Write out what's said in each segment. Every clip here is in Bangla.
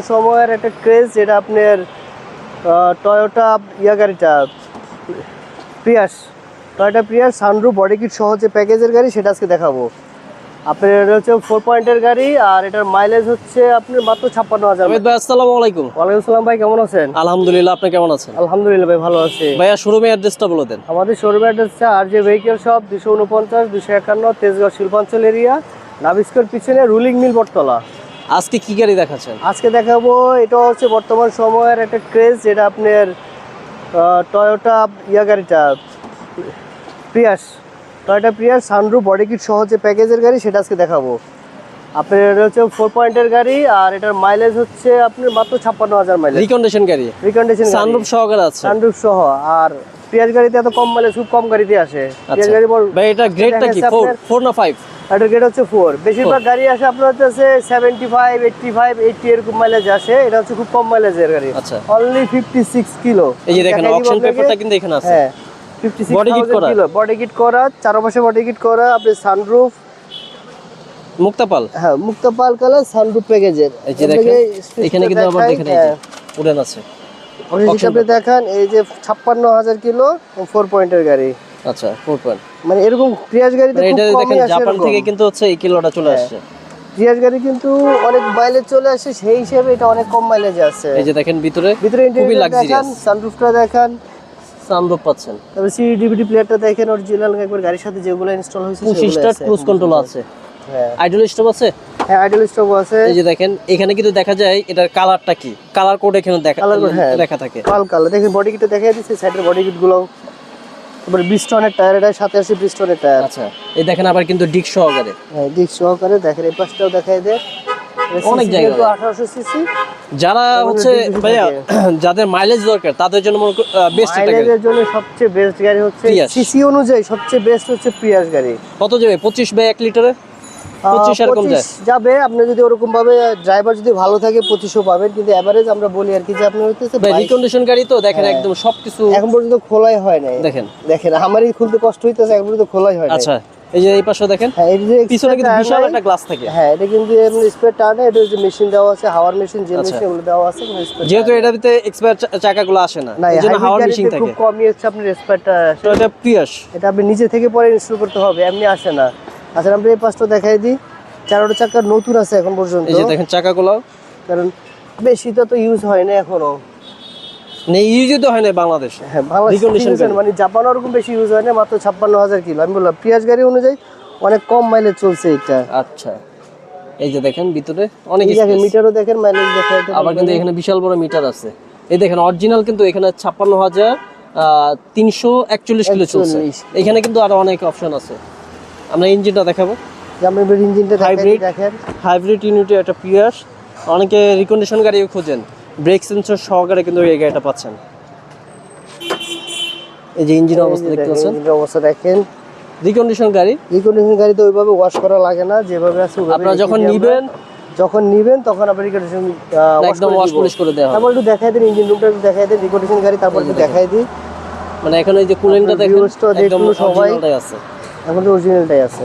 বর্তমান সময়ের একটা ক্রেজ যেটা আপনার টয়োটা ইয়া গাড়িটা Prius Toyota Prius sunroof body kit সহ যে প্যাকেজের গাড়ি সেটা আজকে দেখাবো। আপনার এটা হচ্ছে ফোর পয়েন্টের গাড়ি আর এটার মাইলেজ হচ্ছে আপনার মাত্র ছাপ্পান্ন হাজার। ভাই আসসালামু আলাইকুম। ওয়ালাইকুম সালাম ভাই কেমন আছেন? আলহামদুলিল্লাহ আপনি কেমন আছেন? আলহামদুলিল্লাহ ভাই ভালো আছি। ভাইয়া শোরুমে অ্যাড্রেসটা বলে দেন। আমাদের শোরুম অ্যাড্রেস হচ্ছে আর যে ভেহিকেল শপ দুশো উনপঞ্চাশ দুশো একান্ন তেজগাঁও শিল্পাঞ্চল এরিয়া নাবিস্কর পিছনে রুলিং মিল বটতলা। আজকে কি গাড়ি দেখাচ্ছেন? আজকে দেখাবো এটা হচ্ছে বর্তমান সময়ের একটা ক্রেজ যেটা আপনার টয়োটা ইয়া গাড়িটা Prius Toyota Prius sunroof body kit সহ যে প্যাকেজের গাড়ি সেটা আজকে দেখাবো। আপনার এটা হচ্ছে ফোর পয়েন্টের গাড়ি আর এটার মাইলেজ হচ্ছে আপনার মাত্র ছাপ্পান্ন হাজার মাইলেজ রিকন্ডিশন গাড়ি? রিকন্ডিশন সানরুফ সহকারে আছে? সানরুফ সহ আর পিয়াজ গাড়িতে এত কম মাইলেজ খুব কম গাড়িতে আসে। পিয়াজ আচ্ছা গাড়ি বল ভাই এটা গ্রেডটা কি? দেখা ফোর যাচ্ছে ফোর না ফাইভ এটার গেট হচ্ছে ফোর বেশিরভাগ গাড়ি আসে আপনার হচ্ছে seventy five eighty five eighty এরকম মাইলেজ আসে। এটা হচ্ছে খুব কম মাইলেজের গাড়ি। অনলি ফিফটি সিক্স কিলো এই যে দেখেন অপশন পেপারটা কিন্তু এখানে আছে। হ্যাঁ fifty six? Kilo body kit করা চারপাশে বডি কিট করা আপনি সানরুফ মুক্তাপাল? হ্যাঁ মুক্তপাল কালার সানরুফ প্যাকেজের এই যে দেখেন এখানে কিন্তু আবার দেখেন এই। যে উড়ান আছে। আপনি দেখান এই যে ছাপ্পান্ন হাজার কিলো ফোর পয়েন্টের গাড়ি। আচ্ছা ফোর পয়েন্ট মানে এরকম গাড়িতে মানে এটা দেখেন জাপান থেকে কিন্তু হচ্ছে এই কিলোটা চলে হ্যাঁ। আসছে। গাড়ি কিন্তু অনেক মাইলেজ চলে আসে সেই হিসেবে এটা অনেক কম মাইলেজ আছে এই যে দেখেন ভিতরে ভিতরে খুবই লাক্সারিয়াস সানরুফটা দেখান সানরুফ পাচ্ছেন। তারপরে সিডি ডিভিডি প্লেয়ারটা দেখেন অরিজিনাল একবার গাড়ির সাথে যেগুলো ইনস্টল হয়েছে পুশ স্টার্ট ক্রুজ কন্ট্রোল আছে। হ্যাঁ। আইডল স্টপ আছে? হ্যাঁ আইডল স্টপ আছে। এই যে দেখেন এখানে কিন্তু দেখা যায় এটার কালারটা কি? কালার কোড এখানে দেখা হ্যাঁ। থাকে। পাল কালার। দেখেন বডি কিটটা দেখাই দিচ্ছি সাইডের বডি কিটগুলো তারপরে বিস্টনের টায়ার এটা সাথে আছে বিস্টনের টায়ার আচ্ছা এই দেখেন আবার কিন্তু ডিক সহকারে হ্যাঁ ডিক সহকারে দেখেন এই পাশটাও দেখাই দেয় অনেক জায়গা। আঠারোশো সিসি যারা হচ্ছে ভাইয়া যাদের মাইলেজ দরকার তাদের জন্য বেস্ট এটা গাড়ি। মাইলেজের জন্য সবচেয়ে বেস্ট গাড়ি হচ্ছে সিসি অনুযায়ী সবচেয়ে বেস্ট হচ্ছে প্রিয়াস গাড়ি। কত যাবে? পঁচিশ বাই এক লিটারে? পঁচিশ এরকম যাবে আপনি যদি ওরকম ভাবে ড্রাইভার যদি ভালো থাকে পঁচিশও পাবেন কিন্তু এভারেজ আমরা বলি আর কি যে হইতেছে রিকন্ডিশন গাড়ি তো দেখেন একদম সবকিছু এখন পর্যন্ত খোলাই হয় নাই। দেখেন। দেখেন আমারই খুলতে কষ্ট হইতেছে এখন পর্যন্ত খোলাই হয় আচ্ছা এই যে এই পাশে দেখেন হ্যাঁ পিছনে কিন্তু বিশাল একটা গ্লাস থাকে। হ্যাঁ এটা কিন্তু স্পেয়ার এটা যে মেশিন দেওয়া আছে হাওয়ার মেশিন যে আচ্ছা। মেশিন ওগুলো দেওয়া আছে যেহেতু এটার ভিতরে এক্সপায়ার চাকাগুলো আসে না এই জন্য হাওয়ার মেশিন গাড়িতে খুব থাকে। কমই হচ্ছে আপনার স্পেয়ারটা এটা পিয়াস এটা আপনি নিজে থেকে পরে ইনস্টল করতে হবে এমনি আসে না। আচ্ছা আমরা এই পাঁচটা দেখাই দিই। চারোটা চাকা নতুন আছে এখন পর্যন্ত। এই যে দেখেন চাকাগুলো। কারণ বেশি তো ইউজ হয় না এখনও। নেই ইউজই তো হয় না বাংলাদেশে। হ্যাঁ বাংলাদেশ Recondition ঠিক আছে, গাড়ি। মানে জাপান ওরকম বেশি ইউজ হয় না মাত্র ছাপ্পান্ন হাজার কিলো। আমি বললাম পিয়াজ গাড়ি অনুযায়ী অনেক কম মাইলেজ চলছে এটা আচ্ছা। এই যে দেখেন ভিতরে অনেক দেখেন। মিটারও দেখেন মাইলেজ দেখেন আবার কিন্তু এখানে বিশাল বড় মিটার আছে। এই দেখেন অরিজিনাল কিন্তু এখানে ছাপ্পান্ন হাজার তিনশো একচল্লিশ কিলো চলছে। এখানে কিন্তু আরও অনেক অপশন আছে। আমরা ইঞ্জিনটা দেখাবো। ইঞ্জিনটা দেখাই দেখেন। হাইব্রিড ইউনিটে একটা পিয়াস অনেকে রিকন্ডিশন গাড়িও খোঁজেন। ব্রেক সেন্সর সহকারে কিন্তু এই গাড়িটা পাচ্ছেন। এই যে ইঞ্জিন অবস্থা দেখতে পাচ্ছেন। অবস্থা দেখেন। রিকন্ডিশন গাড়ি। রিকন্ডিশন গাড়িতে ওইভাবে ওয়াশ করা লাগে না যেভাবে আছে আপনারা যখন। নিবেন যখন নিবেন তখন আপনি রিকন্ডিশন একদম ওয়াশ পলিশ করে দেওয়া হবে। তারপর একটু দেখাই দিন ইঞ্জিন রুমটা একটু দেখাই দিন রিকন্ডিশন গাড়ি তারপর একটু দেখাই দিই। মানে এখন এই যে কুলিংটা দেখেন একদম সবাই। আছে। তো অরিজিনালটাই আছে।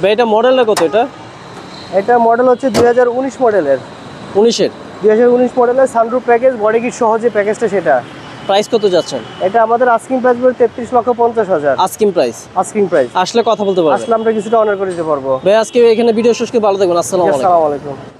ভাই এটা মডেলটা কত এটা? এটা মডেল হচ্ছে দুই হাজার উনিশ মডেলের উনিশের? দুই হাজার উনিশ মডেলের সানরুফ প্যাকেজ বডি কিট সহ যে প্যাকেজটা সেটা। প্রাইস কত যাচ্ছেন? এটা আমাদের আস্কিং প্রাইস বলে তেত্রিশ লক্ষ পঞ্চাশ হাজার। আস্কিং প্রাইস আস্কিং প্রাইস আসলে কথা বলতে পারব আসলে আমরা কিছুটা অনার করে দিতে পারব। ভাই আজকে এখানে ভিডিও শেষ করে ভালো থাকবেন। আসসালামু আলাইকুম। আসসালামু আলাইকুম।